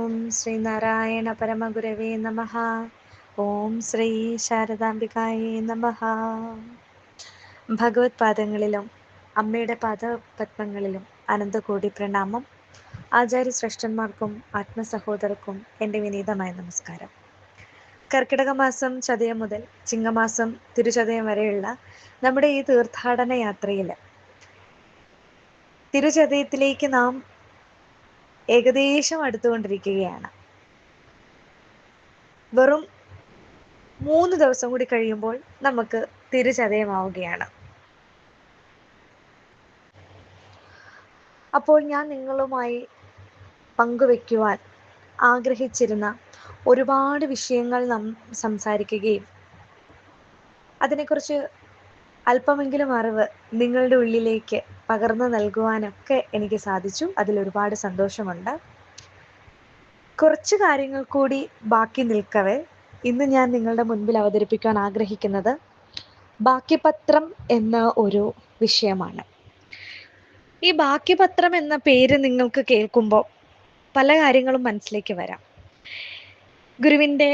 ഓം ശ്രീ നാരായണ പരമഗുരവേ നമ. ഓം ശ്രീ ശാരദാംബികായേ നമ. ഭഗവത് പാദങ്ങളിലും അമ്മയുടെ പാദപത്മങ്ങളിലും അനന്തകോടി പ്രണാമം. ആചാര്യ ശ്രേഷ്ഠന്മാർക്കും ആത്മസഹോദർക്കും എന്റെ വിനീതമായ നമസ്കാരം. കർക്കിടക മാസം ചതയം മുതൽ ചിങ്ങമാസം തിരുചതയം വരെയുള്ള നമ്മുടെ ഈ തീർത്ഥാടന യാത്രയിൽ തിരുചതയത്തിലേക്ക് നാം ഏകദേശം അടുത്തുകൊണ്ടിരിക്കുകയാണ്. വെറും മൂന്ന് ദിവസം കൂടി കഴിയുമ്പോൾ നമുക്ക് തിരിച്ചതയമാവുകയാണ് അപ്പോൾ ഞാൻ നിങ്ങളുമായി പങ്കുവെക്കുവാൻ ആഗ്രഹിച്ചിരുന്ന ഒരുപാട് വിഷയങ്ങൾ നാം സംസാരിക്കുകയും അതിനെക്കുറിച്ച് അല്പമെങ്കിലും അറിവ് നിങ്ങളുടെ ഉള്ളിലേക്ക് പകർന്നു നൽകുവാനൊക്കെ എനിക്ക് സാധിച്ചു. അതിൽ ഒരുപാട് സന്തോഷമുണ്ട്. കുറച്ച് കാര്യങ്ങൾ കൂടി ബാക്കി നിൽക്കവേ. ഇന്ന് ഞാൻ നിങ്ങളുടെ മുൻപിൽ അവതരിപ്പിക്കാൻ ആഗ്രഹിക്കുന്നത് ബാക്കിപത്രം എന്ന ഒരു വിഷയമാണ്. ഈ ബാക്കിപത്രം എന്ന പേര് നിങ്ങൾക്ക് കേൾക്കുമ്പോൾ പല കാര്യങ്ങളും മനസ്സിലേക്ക് വരാം. ഗുരുവിന്റെ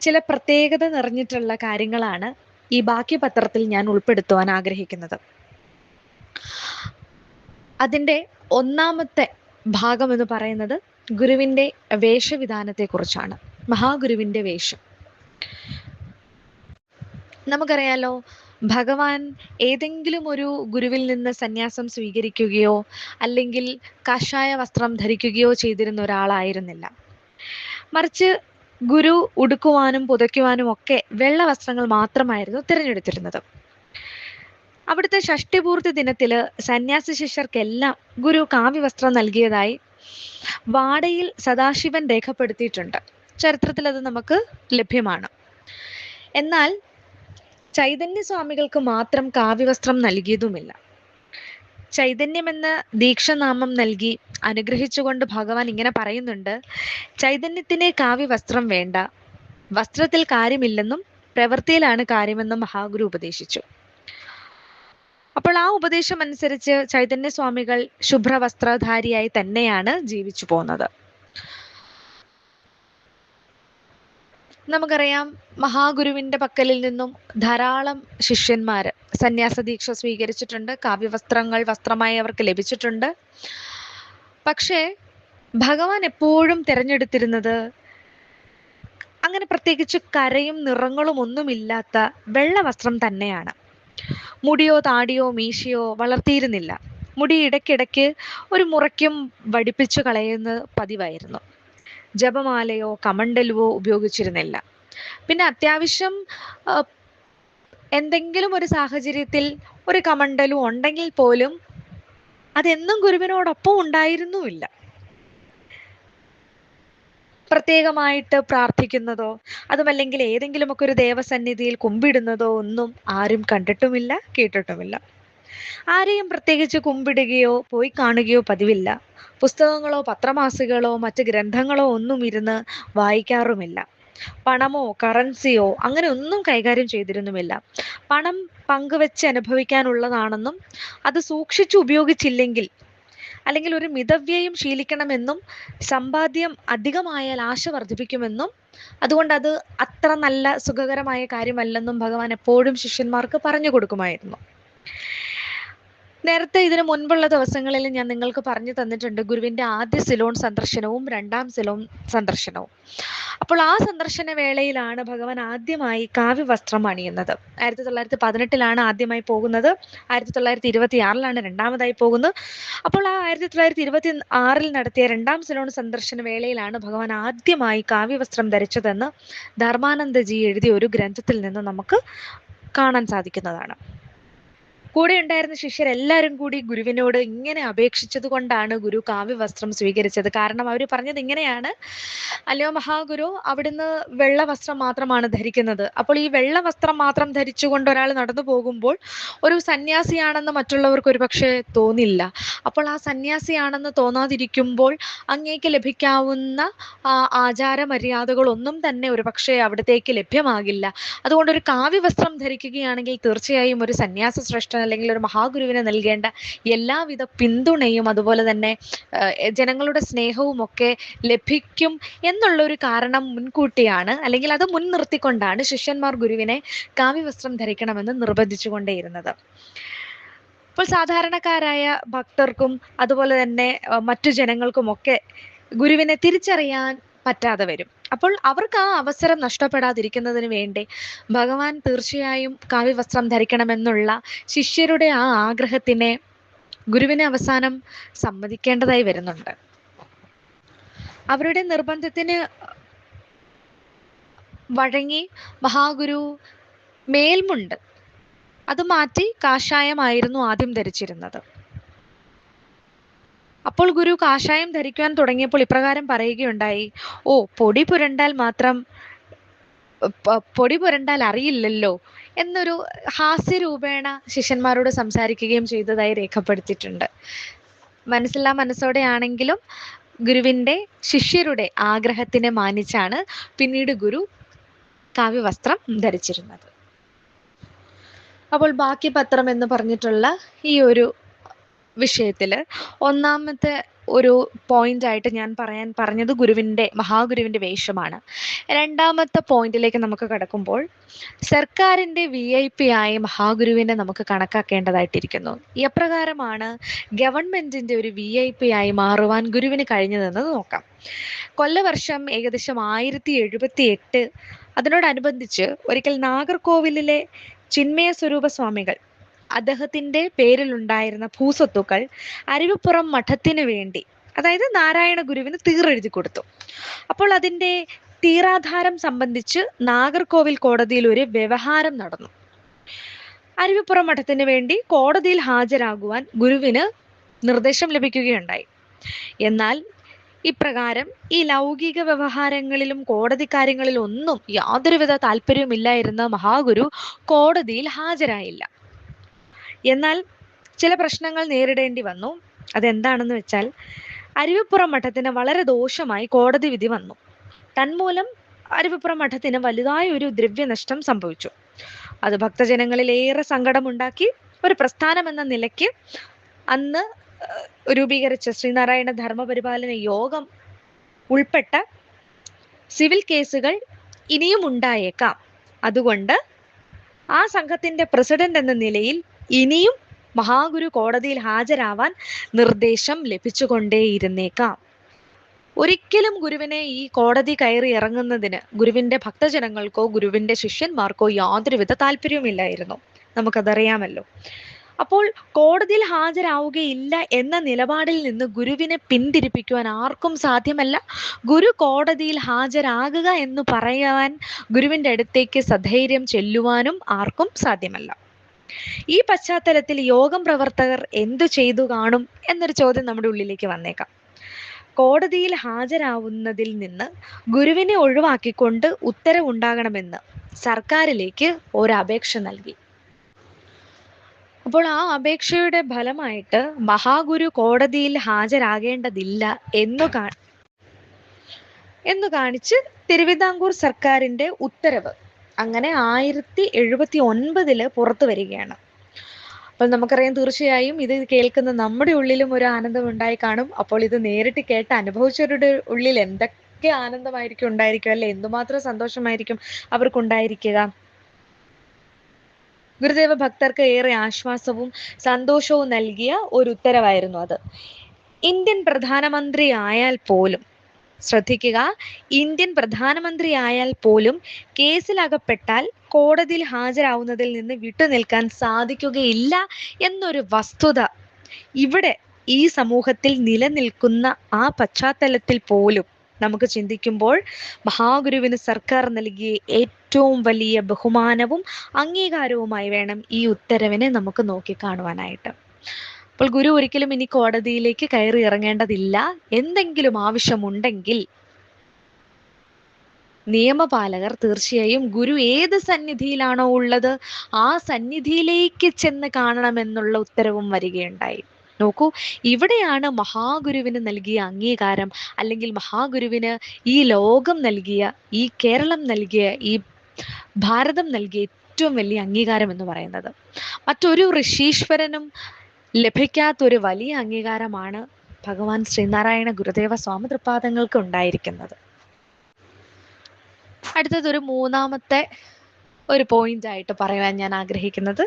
ചില പ്രത്യേകത നിറഞ്ഞിട്ടുള്ള കാര്യങ്ങളാണ് ഈ ബാക്കി പത്രത്തിൽ ഞാൻ ഉൾപ്പെടുത്തുവാൻ ആഗ്രഹിക്കുന്നത്. അതിന്റെ ഒന്നാമത്തെ ഭാഗം എന്ന് പറയുന്നത് ഗുരുവിന്റെ വേഷവിധാനത്തെക്കുറിച്ചാണ്. മഹാഗുരുവിന്റെ വേഷം. നമുക്കറിയാലോ ഭഗവാൻ ഏതെങ്കിലും ഒരു ഗുരുവിൽ നിന്ന് സന്യാസം സ്വീകരിക്കുകയോ അല്ലെങ്കിൽ കാഷായ വസ്ത്രം ധരിക്കുകയോ ചെയ്തിരുന്ന ഒരാളായിരുന്നില്ല. മറിച്ച് ഗുരു ഉടുക്കുവാനും പുതയ്ക്കുവാനും ഒക്കെ വെള്ള വസ്ത്രങ്ങൾ മാത്രമായിരുന്നു തിരഞ്ഞെടുത്തിരുന്നത്. അവിടുത്തെ ഷഷ്ടിപൂർത്തി ദിനത്തിൽ സന്യാസി ശിഷ്യർക്കെല്ലാം ഗുരു കാവ്യവസ്ത്രം നൽകിയതായി വാടയിൽ സദാശിവൻ രേഖപ്പെടുത്തിയിട്ടുണ്ട്. ചരിത്രത്തിൽ അത് നമുക്ക് ലഭ്യമാണ്. എന്നാൽ ചൈതന്യ സ്വാമികൾക്ക് മാത്രം കാവ്യവസ്ത്രം നൽകിയതുമില്ല. ചൈതന്യമെന്ന ദീക്ഷനാമം നൽകി അനുഗ്രഹിച്ചുകൊണ്ട് ഭഗവാൻ ഇങ്ങനെ പറയുന്നുണ്ട് ചൈതന്യത്തിന് കാവ്യവസ്ത്രം വേണ്ട. വസ്ത്രത്തിൽ കാര്യമില്ലെന്നും പ്രവൃത്തിയിലാണ് കാര്യമെന്നും മഹാഗുരു ഉപദേശിച്ചു. അപ്പോൾ ആ ഉപദേശം അനുസരിച്ച് ചൈതന്യ സ്വാമികൾ ശുഭ്രവസ്ത്രധാരിയായി തന്നെയാണ് ജീവിച്ചു പോകുന്നത്. നമുക്കറിയാം മഹാഗുരുവിന്റെ പക്കലിൽ നിന്നും ധാരാളം ശിഷ്യന്മാര് സന്യാസ ദീക്ഷ സ്വീകരിച്ചിട്ടുണ്ട് കാവ്യവസ്ത്രങ്ങൾ വസ്ത്രമായി അവർക്ക് ലഭിച്ചിട്ടുണ്ട്. പക്ഷേ ഭഗവാൻ എപ്പോഴും തിരഞ്ഞെടുത്തിരുന്നത് അങ്ങനെ പ്രത്യേകിച്ച് കരയും നിറങ്ങളും ഒന്നുമില്ലാത്ത വെള്ള വസ്ത്രം തന്നെയാണ്. മുടിയോ താടിയോ മീശയോ വളർത്തിയിരുന്നില്ല. മുടി ഇടയ്ക്കിടയ്ക്ക് ഒരു മുറയ്ക്കും വടിപ്പിച്ചു കളയുന്ന പതിവായിരുന്നു. ജപമാലയോ കമണ്ടലുവോ ഉപയോഗിച്ചിരുന്നില്ല. പിന്നെ അത്യാവശ്യം എന്തെങ്കിലും ഒരു സാഹചര്യത്തിൽ ഒരു കമണ്ടലും ഉണ്ടെങ്കിൽ പോലും അതെന്നും ഗുരുവിനോടൊപ്പം ഉണ്ടായിരുന്നുമില്ല. പ്രത്യേകമായിട്ട് പ്രാർത്ഥിക്കുന്നതോ അതുമല്ലെങ്കിൽ ഏതെങ്കിലുമൊക്കെ ഒരു ദേവസന്നിധിയിൽ കുമ്പിടുന്നതോ ഒന്നും ആരും കണ്ടിട്ടുമില്ല കേട്ടിട്ടുമില്ല. ആരെയും പ്രത്യേകിച്ച് കുമ്പിടുകയോ പോയി കാണുകയോ പതിവില്ല. പുസ്തകങ്ങളോ പത്രമാസികളോ മറ്റ് ഗ്രന്ഥങ്ങളോ ഒന്നും ഇരുന്ന് വായിക്കാറുമില്ല. പണമോ കറൻസിയോ അങ്ങനെ ഒന്നും കൈകാര്യം ചെയ്തിരുന്നുമില്ല. പണം പങ്കുവെച്ച് അനുഭവിക്കാനുള്ളതാണെന്നും അത് സൂക്ഷിച്ചു ഉപയോഗിച്ചില്ലെങ്കിൽ അല്ലെങ്കിൽ ഒരു മിതവ്യയം ശീലിക്കണമെന്നും സമ്പാദ്യം അധികമായാൽ ആശ വർദ്ധിപ്പിക്കുമെന്നും അതുകൊണ്ട് അത് അത്ര നല്ല സുഖകരമായ കാര്യമല്ലെന്നും ഭഗവാൻ എപ്പോഴും ശിഷ്യന്മാർക്ക് പറഞ്ഞു കൊടുക്കുമായിരുന്നു. നേരത്തെ ഇതിനു മുൻപുള്ള ദിവസങ്ങളിൽ ഞാൻ നിങ്ങൾക്ക് പറഞ്ഞു തന്നിട്ടുണ്ട് ഗുരുവിന്റെ ആദ്യ സിലോൺ സന്ദർശനവും രണ്ടാം സിലോൺ സന്ദർശനവും. അപ്പോൾ ആ സന്ദർശന വേളയിലാണ് ഭഗവാൻ ആദ്യമായി കാവ്യ വസ്ത്രം അണിയുന്നത്. ആയിരത്തി തൊള്ളായിരത്തി പതിനെട്ടിലാണ് ആദ്യമായി പോകുന്നത്. ആയിരത്തി തൊള്ളായിരത്തി ഇരുപത്തി ആറിലാണ് രണ്ടാമതായി പോകുന്നത്. അപ്പോൾ ആ ആയിരത്തി തൊള്ളായിരത്തി ഇരുപത്തി ആറിൽ നടത്തിയ രണ്ടാം സിലോൺ സന്ദർശന വേളയിലാണ് ഭഗവാൻ ആദ്യമായി കാവ്യവസ്ത്രം ധരിച്ചതെന്ന് ധർമാനന്ദജി എഴുതിയ ഒരു ഗ്രന്ഥത്തിൽ നിന്ന് നമുക്ക് കാണാൻ സാധിക്കുന്നതാണ്. കൂടെ ഉണ്ടായിരുന്ന ശിഷ്യരെല്ലാവരും കൂടി ഗുരുവിനോട് ഇങ്ങനെ അപേക്ഷിച്ചത് കൊണ്ടാണ് ഗുരു കാവ്യവസ്ത്രം സ്വീകരിച്ചത്. കാരണം അവർ പറഞ്ഞത് ഇങ്ങനെയാണ്. അല്ലയോ മഹാഗുരു അവിടുന്ന് വെള്ള വസ്ത്രം മാത്രമാണ് ധരിക്കുന്നത്. അപ്പോൾ ഈ വെള്ള വസ്ത്രം മാത്രം ധരിച്ചുകൊണ്ട് ഒരാൾ നടന്നു പോകുമ്പോൾ ഒരു സന്യാസിയാണെന്ന് മറ്റുള്ളവർക്ക് ഒരു പക്ഷേ തോന്നില്ല. അപ്പോൾ ആ സന്യാസിയാണെന്ന് തോന്നാതിരിക്കുമ്പോൾ അങ്ങേക്ക് ലഭിക്കാവുന്ന ആചാര മര്യാദകളൊന്നും തന്നെ ഒരു പക്ഷേ അവിടത്തേക്ക് ലഭ്യമാകില്ല. അതുകൊണ്ട് ഒരു കാവ്യ വസ്ത്രം ധരിക്കുകയാണെങ്കിൽ തീർച്ചയായും ഒരു സന്യാസ ശ്രേഷ്ഠൻ അല്ലെങ്കിൽ ഒരു മഹാഗുരുവിനെ നൽകേണ്ട എല്ലാവിധ പിന്തുണയും അതുപോലെ തന്നെ ജനങ്ങളുടെ സ്നേഹവും ഒക്കെ ലഭിക്കും എന്നുള്ള ഒരു കാരണം മുൻകൂട്ടിയാണ്. അല്ലെങ്കിൽ അത് മുൻനിർത്തിക്കൊണ്ടാണ് ശിഷ്യന്മാർ ഗുരുവിനെ കാവ്യവസ്ത്രം ധരിക്കണമെന്ന് നിർബന്ധിച്ചുകൊണ്ടേയിരുന്നത്. അപ്പോൾ സാധാരണക്കാരായ ഭക്തർക്കും അതുപോലെ തന്നെ മറ്റു മറ്റു ജനങ്ങൾക്കുമൊക്കെ ഗുരുവിനെ തിരിച്ചറിയാൻ പറ്റാതെ വരും. അപ്പോൾ അവർക്ക് ആ അവസരം നഷ്ടപ്പെടാതിരിക്കുന്നതിന് വേണ്ടി ഭഗവാൻ തീർച്ചയായും കാവ്യവസ്ത്രം ധരിക്കണമെന്നുള്ള ശിഷ്യരുടെ ആ ആഗ്രഹത്തിനെ ഗുരുവിനെ അവസാനം സമ്മതിക്കേണ്ടതായി വരുന്നുണ്ട്. അവരുടെ നിർബന്ധത്തിന് വഴങ്ങി മഹാഗുരു മേൽമുണ്ട്. അത് മാറ്റി കാഷായമായിരുന്നു ആദ്യം ധരിച്ചിരുന്നത്. അപ്പോൾ ഗുരു കാഷായം ധരിക്കുവാൻ തുടങ്ങിയപ്പോൾ ഇപ്രകാരം പറയുകയുണ്ടായി. ഓ പൊടി പുരണ്ടാൽ മാത്രം പൊടി പുരണ്ടാൽ അറിയില്ലല്ലോ എന്നൊരു ഹാസ്യരൂപേണ ശിഷ്യന്മാരോട് സംസാരിക്കുകയും ചെയ്തതായി രേഖപ്പെടുത്തിയിട്ടുണ്ട്. മനസ്സില്ലാ മനസ്സോടെയാണെങ്കിലും ഗുരുവിന്റെ ശിഷ്യരുടെ ആഗ്രഹത്തിനെ മാനിച്ചാണ് പിന്നീട് ഗുരു കാവ്യവസ്ത്രം ധരിച്ചിരുന്നത്. അപ്പോൾ ബാക്കി പത്രം എന്ന് പറഞ്ഞിട്ടുള്ള ഈ ഒരു വിഷയത്തിൽ ഒന്നാമത്തെ ഒരു പോയിന്റ് ആയിട്ട് ഞാൻ പറയാൻ പറഞ്ഞത് ഗുരുവിന്റെ മഹാഗുരുവിന്റെ വേഷമാണ്. രണ്ടാമത്തെ പോയിന്റിലേക്ക് നമുക്ക് കടക്കുമ്പോൾ സർക്കാരിന്റെ വി ഐ പി ആയി മഹാഗുരുവിനെ നമുക്ക് കണക്കാക്കേണ്ടതായിട്ടിരിക്കുന്നു. എപ്രകാരമാണ് ഗവൺമെന്റിന്റെ ഒരു വി ഐ പി ആയി മാറുവാൻ ഗുരുവിന് കഴിഞ്ഞതെന്ന് നോക്കാം. കൊല്ലവർഷം ഏകദേശം ആയിരത്തി എഴുപത്തി എട്ട് അതിനോടനുബന്ധിച്ച് ഒരിക്കൽ നാഗർകോവിലിലെ ചിന്മയ സ്വരൂപ സ്വാമികൾ അദ്ദേഹത്തിന്റെ പേരിലുണ്ടായിരുന്ന ഭൂസ്വത്തുക്കൾ അരുവിപ്പുറം മഠത്തിന് വേണ്ടി അതായത് നാരായണ ഗുരുവിന് തീറെഴുതി കൊടുത്തു. അപ്പോൾ അതിന്റെ തീരാധാരം സംബന്ധിച്ച് നാഗർകോവിൽ കോടതിയിൽ ഒരു വ്യവഹാരം നടന്നു. അരുവിപ്പുറം മഠത്തിന് വേണ്ടി കോടതിയിൽ ഹാജരാകുവാൻ ഗുരുവിന് നിർദ്ദേശം ലഭിക്കുകയുണ്ടായി. എന്നാൽ ഇപ്രകാരം ഈ ലൗകിക വ്യവഹാരങ്ങളിലും കോടതി കാര്യങ്ങളിലും ഒന്നും യാതൊരുവിധ താല്പര്യവുമില്ലായിരുന്ന മഹാഗുരു കോടതിയിൽ ഹാജരായില്ല. എന്നാൽ ചില പ്രശ്നങ്ങൾ നേരിടേണ്ടി വന്നു. അതെന്താണെന്ന് വെച്ചാൽ അരുവിപ്പുറം മഠത്തിന് വളരെ ദോഷമായി കോടതി വിധി വന്നു. തന്മൂലം അരുവിപ്പുറം മഠത്തിന് വലുതായ ഒരു ദ്രവ്യനഷ്ടം സംഭവിച്ചു. അത് ഭക്തജനങ്ങളിൽ ഏറെ സങ്കടമുണ്ടാക്കി ഒരു പ്രസ്ഥാനം എന്ന നിലയ്ക്ക് അന്ന് രൂപീകരിച്ച ശ്രീനാരായണ ധർമ്മപരിപാലന യോഗം ഉൾപ്പെട്ട സിവിൽ കേസുകൾ ഇനിയും ഉണ്ടായേക്കാം. അതുകൊണ്ട് ആ സംഘത്തിന്റെ പ്രസിഡന്റ് എന്ന നിലയിൽ ഇനിയും മഹാഗുരു കോടതിയിൽ ഹാജരാവാൻ നിർദ്ദേശം ലഭിച്ചുകൊണ്ടേയിരുന്നേക്കാം. ഒരിക്കലും ഗുരുവിനെ ഈ കോടതി കയറി ഇറങ്ങുന്നതിന് ഗുരുവിന്റെ ഭക്തജനങ്ങൾക്കോ ഗുരുവിന്റെ ശിഷ്യന്മാർക്കോ യാതൊരുവിധ താല്പര്യവുമില്ലായിരുന്നു. നമുക്കതറിയാമല്ലോ. അപ്പോൾ കോടതിയിൽ ഹാജരാവുകയില്ല എന്ന നിലപാടിൽ നിന്ന് ഗുരുവിനെ പിന്തിരിപ്പിക്കുവാൻ ആർക്കും സാധ്യമല്ല. ഗുരു കോടതിയിൽ ഹാജരാകുക എന്ന് പറയാൻ ഗുരുവിന്റെ അടുത്തേക്ക് സധൈര്യം ചെല്ലുവാനും ആർക്കും സാധ്യമല്ല. ഈ പശ്ചാത്തലത്തിൽ യോഗം പ്രവർത്തകർ എന്തു ചെയ്തു കാണും എന്നൊരു ചോദ്യം നമ്മുടെ ഉള്ളിലേക്ക് വന്നേക്കാം. കോടതിയിൽ ഹാജരാവുന്നതിൽ നിന്ന് ഗുരുവിനെ ഒഴിവാക്കിക്കൊണ്ട് ഉത്തരവുണ്ടാകണമെന്ന് സർക്കാരിലേക്ക് ഒരു അപേക്ഷ നൽകി. അപ്പോൾ ആ അപേക്ഷയുടെ ഫലമായിട്ട് മഹാഗുരു കോടതിയിൽ ഹാജരാകേണ്ടതില്ല എന്ന് കാ എന്ന് കാണിച്ച് തിരുവിതാംകൂർ സർക്കാരിന്റെ ഉത്തരവ്. അങ്ങനെ ആയിരത്തി എഴുപത്തി ഒൻപതിൽ പുറത്തു വരികയാണ്. അപ്പോൾ നമുക്കറിയാം തീർച്ചയായും ഇത് കേൾക്കുന്ന നമ്മുടെ ഉള്ളിലും ഒരു ആനന്ദം ഉണ്ടായി കാണും. അപ്പോൾ ഇത് നേരിട്ട് കേട്ട് അനുഭവിച്ചവരുടെ ഉള്ളിൽ എന്തൊക്കെ ആനന്ദമായിരിക്കും ഉണ്ടായിരിക്കും അല്ലെ? എന്തുമാത്രം സന്തോഷമായിരിക്കും അവർക്കുണ്ടായിരിക്കുക? ഗുരുദേവ ഭക്തർക്ക് ഏറെ ആശ്വാസവും സന്തോഷവും നൽകിയ ഒരു ഉത്തരവായിരുന്നു അത്. ഇന്ത്യൻ പ്രധാനമന്ത്രി ആയാൽ പോലും ശ്രദ്ധിക്കുക ഇന്ത്യൻ പ്രധാനമന്ത്രി ആയാൽ പോലും കേസിലകപ്പെട്ടാൽ കോടതിയിൽ ഹാജരാവുന്നതിൽ നിന്ന് വിട്ടുനിൽക്കാൻ സാധിക്കുകയില്ല എന്നൊരു വസ്തുത ഇവിടെ ഈ സമൂഹത്തിൽ നിലനിൽക്കുന്ന ആ പശ്ചാത്തലത്തിൽ പോലും നമുക്ക് ചിന്തിക്കുമ്പോൾ മഹാഗുരുവിന് സർക്കാർ നൽകിയ ഏറ്റവും വലിയ ബഹുമാനവും അംഗീകാരവുമായി വേണം ഈ ഉത്തരവിനെ നമുക്ക് നോക്കിക്കാണുവാനായിട്ട് അപ്പോൾ ഗുരു ഒരിക്കലും ഇനി കോടതിയിലേക്ക് കയറി ഇറങ്ങേണ്ടതില്ല. എന്തെങ്കിലും ആവശ്യമുണ്ടെങ്കിൽ നിയമപാലകർ തീർച്ചയായും ഗുരു ഏത് സന്നിധിയിലാണോ ഉള്ളത് ആ സന്നിധിയിലേക്ക് ചെന്ന് കാണണമെന്നുള്ള ഉത്തരവും വരികയുണ്ടായി. നോക്കൂ ഇവിടെയാണ് മഹാഗുരുവിന് നൽകിയ അംഗീകാരം അല്ലെങ്കിൽ മഹാഗുരുവിന് ഈ ലോകം നൽകിയ ഈ കേരളം നൽകിയ ഈ ഭാരതം നൽകിയ ഏറ്റവും വലിയ അംഗീകാരം എന്ന് പറയുന്നത്. മറ്റൊരു ഋഷീശ്വരനും ലഭിക്കാത്തൊരു വലിയ അംഗീകാരമാണ് ഭഗവാൻ ശ്രീനാരായണ ഗുരുദേവ സ്വാമി തൃപാദങ്ങൾക്ക് ഉണ്ടായിരിക്കുന്നത്. അടുത്തത് ഒരു മൂന്നാമത്തെ ഒരു പോയിന്റ് ആയിട്ട് പറയാൻ ഞാൻ ആഗ്രഹിക്കുന്നത്.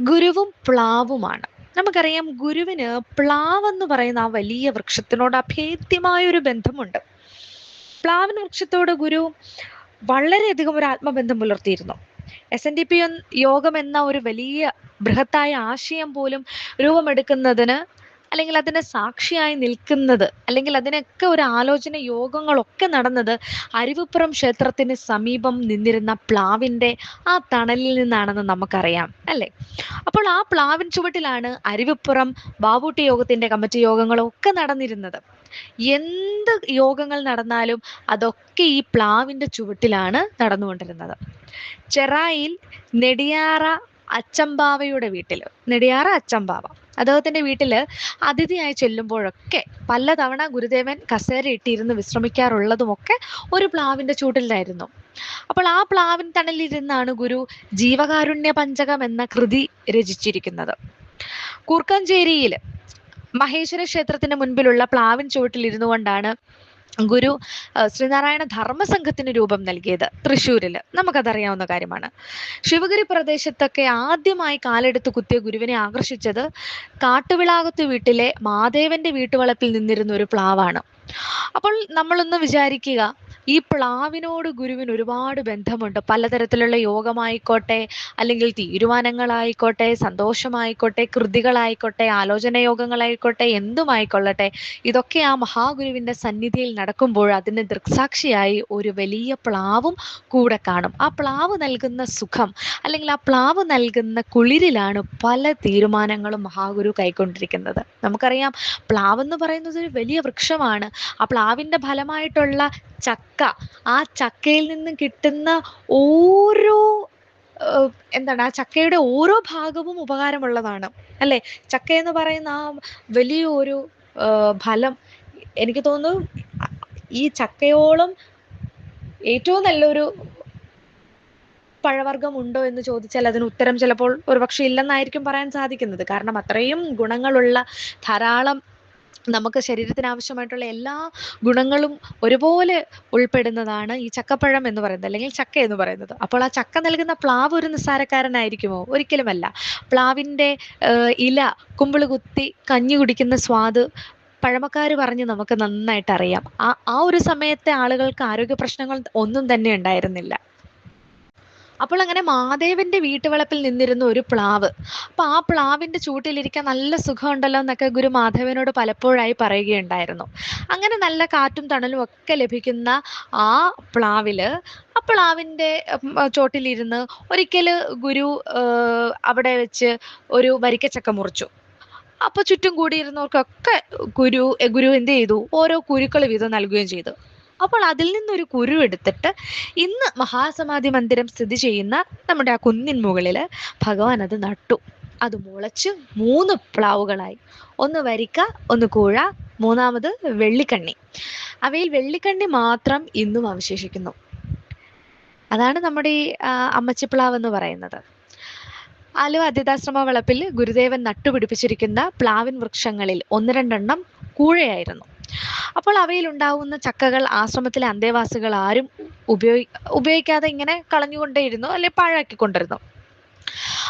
ഗുരുവും പ്ലാവുമാണ്. നമുക്കറിയാം ഗുരുവിന് പ്ലാവ് എന്ന് പറയുന്ന ആ വലിയ വൃക്ഷത്തിനോട് അഭേദ്യമായ ഒരു ബന്ധമുണ്ട്. പ്ലാവിൻ വൃക്ഷത്തോട് ഗുരു വളരെയധികം ഒരു ആത്മബന്ധം പുലർത്തിയിരുന്നു. എസ് എൻ ഡി പി യോഗം എന്ന ഒരു വലിയ ബൃഹത്തായ ആശയം പോലും രൂപമെടുക്കുന്നതിന് അല്ലെങ്കിൽ അതിന് സാക്ഷിയായി നിൽക്കുന്നത് അല്ലെങ്കിൽ അതിനൊക്കെ ഒരു ആലോചന യോഗങ്ങളൊക്കെ നടന്നത് അരുവിപ്പുറം ക്ഷേത്രത്തിന് സമീപം നിന്നിരുന്ന പ്ലാവിന്റെ ആ തണലിൽ നിന്നാണെന്ന് നമുക്കറിയാം അല്ലേ? അപ്പോൾ ആ പ്ലാവിൻ ചുവട്ടിലാണ് അരുവിപ്പുറം ബാബൂട്ടി യോഗത്തിന്റെ കമ്മിറ്റി യോഗങ്ങളൊക്കെ നടന്നിരുന്നത്. എന്ത് യോഗങ്ങൾ നടന്നാലും അതൊക്കെ ഈ പ്ലാവിന്റെ ചുവട്ടിലാണ് നടന്നുകൊണ്ടിരുന്നത്. ചെറായിൽ നെടിയാറ അച്ചമ്പാവയുടെ വീട്ടിൽ നെടിയാറ അച്ചമ്പാവ. അദ്ദേഹത്തിന്റെ വീട്ടിൽ അതിഥിയായി ചെല്ലുമ്പോഴൊക്കെ പലതവണ ഗുരുദേവൻ കസേര ഇട്ടിരുന്ന് വിശ്രമിക്കാറുള്ളതുമൊക്കെ ഒരു പ്ലാവിന്റെ ചൂട്ടിലായിരുന്നു. അപ്പോൾ ആ പ്ലാവിൻ തണലിരുന്നാണ് ഗുരു ജീവകാരുണ്യ പഞ്ചകം എന്ന കൃതി രചിച്ചിരിക്കുന്നത്. കൂർക്കഞ്ചേരിയിൽ മഹേശ്വര ക്ഷേത്രത്തിന് മുൻപിലുള്ള പ്ലാവിൻ ചുവട്ടിൽ ഇരുന്നു കൊണ്ടാണ് ഗുരു ശ്രീനാരായണ ധർമ്മസംഘത്തിന് രൂപം നൽകിയത് തൃശ്ശൂരിൽ നമുക്കതറിയാവുന്ന കാര്യമാണ്. ശിവഗിരി പ്രദേശത്തൊക്കെ ആദ്യമായി കാലെടുത്ത് കുത്തിയ ഗുരുവിനെ ആകർഷിച്ചത് കാട്ടുവിളാകത്ത് വീട്ടിലെ മാധേവന്റെ വീട്ടുവളപ്പിൽ നിന്നിരുന്ന ഒരു പ്ലാവാണ്. അപ്പോൾ നമ്മളൊന്ന് വിചാരിക്കുക ഈ പ്ലാവിനോട് ഗുരുവിന് ഒരുപാട് ബന്ധമുണ്ട്. പലതരത്തിലുള്ള യോഗമായിക്കോട്ടെ അല്ലെങ്കിൽ തീരുമാനങ്ങളായിക്കോട്ടെ സന്തോഷമായിക്കോട്ടെ കൃതികളായിക്കോട്ടെ ആലോചന യോഗങ്ങളായിക്കോട്ടെ എന്തുമായിക്കൊള്ളട്ടെ ഇതൊക്കെ ആ മഹാഗുരുവിന്റെ സന്നിധിയിൽ നടക്കുമ്പോൾ അതിന് ദൃക്സാക്ഷിയായി ഒരു വലിയ പ്ലാവും കൂടെ കാണും. ആ പ്ലാവ് നൽകുന്ന സുഖം അല്ലെങ്കിൽ ആ പ്ലാവ് നൽകുന്ന കുളിരിലാണ് പല തീരുമാനങ്ങളും മഹാഗുരു കൈക്കൊണ്ടിരിക്കുന്നത്. നമുക്കറിയാം പ്ലാവ് എന്ന് പറയുന്നത് ഒരു വലിയ വൃക്ഷമാണ്. ആ പ്ലാവിന്റെ ഫലമായിട്ടുള്ള ചക്ക. ആ ചക്കയിൽ നിന്ന് കിട്ടുന്ന ഓരോ എന്താണ് ആ ചക്കയുടെ ഓരോ ഭാഗവും ഉപകാരമുള്ളതാണ്. അല്ലെ? ചക്ക എന്ന് പറയുന്ന ആ വലിയ ഒരു ഫലം എനിക്ക് തോന്നുന്നു ഈ ചക്കയോളം ഏറ്റവും നല്ലൊരു പഴവർഗം ഉണ്ടോ എന്ന് ചോദിച്ചാൽ അതിന് ഉത്തരം ചിലപ്പോൾ ഒരുപക്ഷെ ഇല്ലെന്നായിരിക്കും പറയാൻ സാധിക്കുന്നത്. കാരണം അത്രയും ഗുണങ്ങളുള്ള ധാരാളം നമുക്ക് ശരീരത്തിന് ആവശ്യമായിട്ടുള്ള എല്ലാ ഗുണങ്ങളും ഒരുപോലെ ഉൾപ്പെടുന്നതാണ് ഈ ചക്കപ്പഴം എന്ന് പറയുന്നത് അല്ലെങ്കിൽ ചക്ക എന്ന് പറയുന്നത്. അപ്പോൾ ആ ചക്ക നൽകുന്ന പ്ലാവ് ഒരു നിസ്സാരക്കാരനായിരിക്കുമോ? ഒരിക്കലുമല്ല. പ്ലാവിന്റെ ഇല കുമ്പിൾ കുത്തി കഞ്ഞി കുടിക്കുന്ന സ്വാദ് പഴമക്കാർ പറഞ്ഞ് നമുക്ക് നന്നായിട്ട് അറിയാം. ആ ആ ഒരു സമയത്തെ ആളുകൾക്ക് ആരോഗ്യ പ്രശ്നങ്ങൾ ഒന്നും തന്നെ ഉണ്ടായിരുന്നില്ല. അപ്പോൾ അങ്ങനെ മാധേവന്റെ വീട്ടുവളപ്പിൽ നിന്നിരുന്ന ഒരു പ്ലാവ്. അപ്പൊ ആ പ്ലാവിന്റെ ചൂട്ടിലിരിക്കാൻ നല്ല സുഖമുണ്ടല്ലോ എന്നൊക്കെ ഗുരു മാധവനോട് പലപ്പോഴായി പറയുകയുണ്ടായിരുന്നു. അങ്ങനെ നല്ല കാറ്റും തണലും ഒക്കെ ലഭിക്കുന്ന ആ പ്ലാവിൽ ആ പ്ലാവിന്റെ ചോട്ടിലിരുന്ന് ഒരിക്കൽ ഗുരു അവിടെ വെച്ച് ഒരു വരിക്കച്ചക്ക മുറിച്ചു. അപ്പോൾ ചുറ്റും കൂടിയിരുന്നവർക്കൊക്കെ ഗുരു ഗുരു എന്ത് ചെയ്തു? ഓരോ കുരുക്കൾ വീതം നൽകുകയും ചെയ്തു. അപ്പോൾ അതിൽ നിന്നൊരു കുരു എടുത്തിട്ട് ഇന്ന് മഹാസമാധി മന്ദിരം സ്ഥിതി ചെയ്യുന്ന നമ്മുടെ ആ കുന്നിൻ മുകളിൽ ഭഗവാൻ അത് നട്ടു. അത് മുളച്ച് മൂന്ന് പ്ലാവുകളായി. ഒന്ന് വരിക്ക ഒന്ന് കൂഴ മൂന്നാമത് വെള്ളിക്കണ്ണി. അവയിൽ വെള്ളിക്കണ്ണി മാത്രം ഇന്നും അവശേഷിക്കുന്നു. അതാണ് നമ്മുടെ ഈ അമ്മച്ചിപ്ലാവ് എന്ന് പറയുന്നത്. ആലുവ അതിഥാശ്രമ വളപ്പിൽ ഗുരുദേവൻ നട്ടുപിടിപ്പിച്ചിരിക്കുന്ന പ്ലാവിൻ വൃക്ഷങ്ങളിൽ ഒന്ന് രണ്ടെണ്ണം കൂഴയായിരുന്നു. അപ്പോൾ അവയിൽ ഉണ്ടാവുന്ന ചക്കകൾ ആശ്രമത്തിലെ അന്തേവാസികൾ ആരും ഉപയോഗി ഉപയോഗിക്കാതെ ഇങ്ങനെ കളഞ്ഞുകൊണ്ടേയിരുന്നു അല്ലെ പാഴാക്കിക്കൊണ്ടിരുന്നു.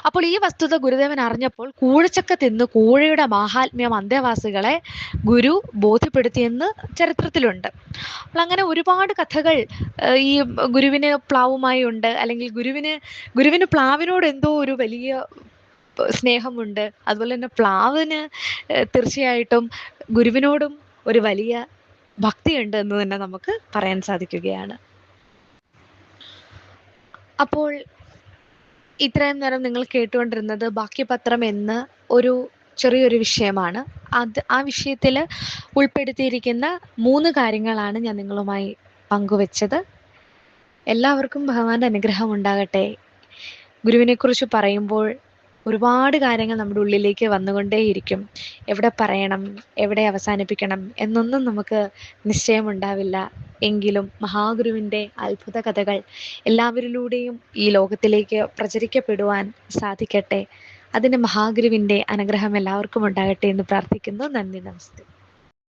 അപ്പോൾ ഈ വസ്തുത ഗുരുദേവൻ അറിഞ്ഞപ്പോൾ കൂഴച്ചക്ക തിന്ന് കൂഴയുടെ മഹാത്മ്യം അന്തേവാസികളെ ഗുരു ബോധ്യപ്പെടുത്തിയെന്ന് ചരിത്രത്തിലുണ്ട്. അപ്പോൾ അങ്ങനെ ഒരുപാട് കഥകൾ ഈ ഗുരുവിന് പ്ലാവുമായി ഉണ്ട്. അല്ലെങ്കിൽ ഗുരുവിന് ഗുരുവിന് പ്ലാവിനോട് എന്തോ ഒരു വലിയ സ്നേഹമുണ്ട്. അതുപോലെ തന്നെ പ്ലാവിന് തീർച്ചയായിട്ടും ഗുരുവിനോടും ഒരു വലിയ ഭക്തിയുണ്ട് എന്ന് തന്നെ നമുക്ക് പറയാൻ സാധിക്കുകയാണ്. അപ്പോൾ ഇത്രയും നേരം നിങ്ങൾ കേട്ടുകൊണ്ടിരുന്നത് ബാക്കിപത്രം എന്ന ഒരു ചെറിയൊരു വിഷയമാണ്. അത് ആ വിഷയത്തിൽ ഉൾപ്പെടുത്തിയിരിക്കുന്ന മൂന്ന് കാര്യങ്ങളാണ് ഞാൻ നിങ്ങളുമായി പങ്കുവച്ചത്. എല്ലാവർക്കും ഭഗവാന്റെ അനുഗ്രഹം ഉണ്ടാകട്ടെ. ഗുരുവിനെക്കുറിച്ച് പറയുമ്പോൾ ഒരുപാട് കാര്യങ്ങൾ നമ്മുടെ ഉള്ളിലേക്ക് വന്നുകൊണ്ടേയിരിക്കും. എവിടെ പറയണം? എവിടെ അവസാനിപ്പിക്കണം? എന്നൊന്നും നമുക്ക് നിശ്ചയമുണ്ടാവില്ല. എങ്കിലും മഹാഗുരുവിന്റെ അത്ഭുത കഥകൾ എല്ലാവരിലൂടെയും ഈ ലോകത്തിലേക്ക് പ്രചരിക്കപ്പെടുവാൻ സാധിക്കട്ടെ. അതിന് മഹാഗുരുവിന്റെ അനുഗ്രഹം എല്ലാവർക്കും ഉണ്ടാകട്ടെ എന്ന് പ്രാർത്ഥിക്കുന്നു. നന്ദി നമസ്തേ.